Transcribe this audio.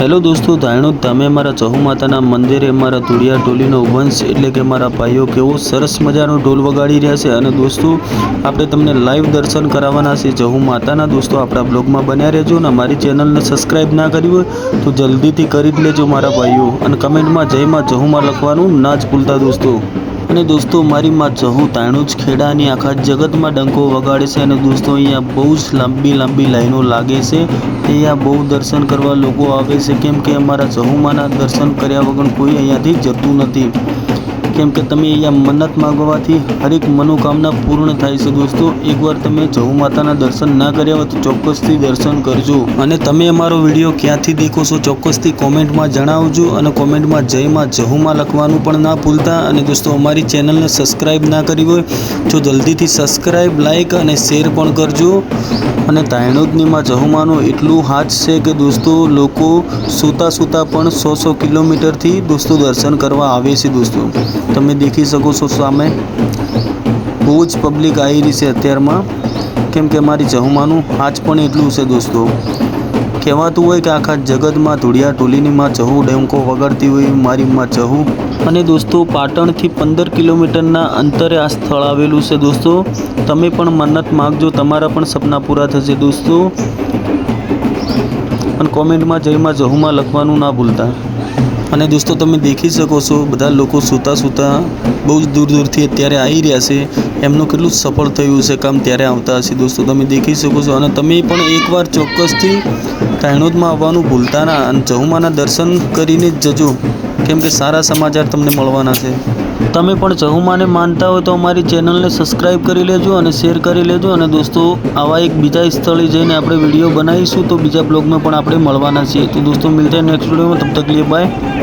Hello દોસ્તો, ધાયણો, તમે મારા ચહુ માતાના મંદિરે મારા તુળિયા ટોલીનો વંશ એટલે કે મારા ભાઈઓ કેવો સરસ મજાનો ઢોલ વગાડી રહ્યા છે. અને દોસ્તો, આપણે તમને લાઈવ દર્શન કરાવવાના છે. ચહુ માતાના દોસ્તો, આપણા બ્લોગમાં બન્યા રહેજો અને મારી ચેનલને સબસ્ક્રાઈબ ના કરી હોય તો જલ્દીથી કરી જ લેજો મારા ભાઈઓ. અને કમેન્ટમાં જયમાં ચહુમાં લખવાનું ના જ ભૂલતા દોસ્તો. અને દોસ્તો, મારી માં ચહુ તાણું જ ખેડાની આખા જગતમાં ડંકો વગાડે છે અને દોસ્તો, અહીંયા બહુ જ લાંબી લાંબી લાઈનો લાગે છે. અહીંયા બહુ દર્શન કરવા લોકો આવે છે. કેમ કે અમારા ચહુમાના દર્શન કર્યા વગર કોઈ અહીંયાથી જતું નથી. કેમ કે તમે અહીંયા મન્નત માગવાથી હરેક મનોકામના પૂર્ણ થાય છે દોસ્તો. એકવાર તમે જવું માતાના દર્શન ના કર્યા હોય તો ચોક્કસથી દર્શન કરજો. અને તમે અમારો વીડિયો ક્યાંથી દેખો છો ચોક્કસથી કોમેન્ટમાં જણાવજો અને કોમેન્ટમાં જયમાં જહુમાં લખવાનું પણ ના ભૂલતા. અને દોસ્તો, અમારી ચેનલને સબસ્ક્રાઈબ ના કરી હોય તો જલ્દીથી સબસ્ક્રાઈબ લાઇક અને શેર પણ કરજો. અને તાયણોદનીમાં જહુમાનું એટલું હાથ છે કે દોસ્તો, લોકો સૂતા સૂતા પણ સો સો કિલોમીટરથી દોસ્તો દર્શન કરવા આવે છે દોસ્તો. તમે દેખી શકો છો સામે. બહુ જ પબ્લિક આવી રહી છે અત્યારમાં. કેમ કે મારી જહુમાનું આજ પણ એટલું છે દોસ્તો. કહેવાતું હોય કે આખા જગતમાં ધૂળિયા ટોલીની માં ચહુ ડેમકો વગાડતી હોય મારી માં ચહુ અને દોસ્તો, પાટણથી પંદર કિલોમીટરના અંતરે આ સ્થળ આવેલું છે દોસ્તો. તમે પણ મન્નત માગજો, તમારા પણ સપના પૂરા થશે દોસ્તો. અને કોમેન્ટમાં જયમાં જહુમાં લખવાનું ના ભૂલતા. અને દોસ્તો, તમે દેખી શકો છો, બધા લોકો સૂતા સૂતા બહુ જ દૂર દૂરથી અત્યારે આવી રહ્યા છે. એમનું કેટલું સફળ થયું છે કામ ત્યારે આવતા હશે દોસ્તો, તમે દેખી શકો છો. અને તમે પણ એકવાર ચોક્કસથી તાયણોદમાં આવવાનું ભૂલતા ના અને જહુમાના દર્શન કરીને જ જજો. કેમ કે સારા સમાચાર તમને મળવાના છે. તમે પણ ચહુમાને માનતા હોય તો અમારી ચેનલને સબસ્ક્રાઈબ કરી લેજો અને શેર કરી લેજો. અને દોસ્તો, આવા એક બીજા સ્થળે જઈને આપણે વીડિયો બનાવીશું તો બીજા બ્લોગમાં પણ આપણે મળવાના છીએ. તો દોસ્તો, મિલતા નેક્સ્ટ વિડીયોમાં. તબ તક બાય.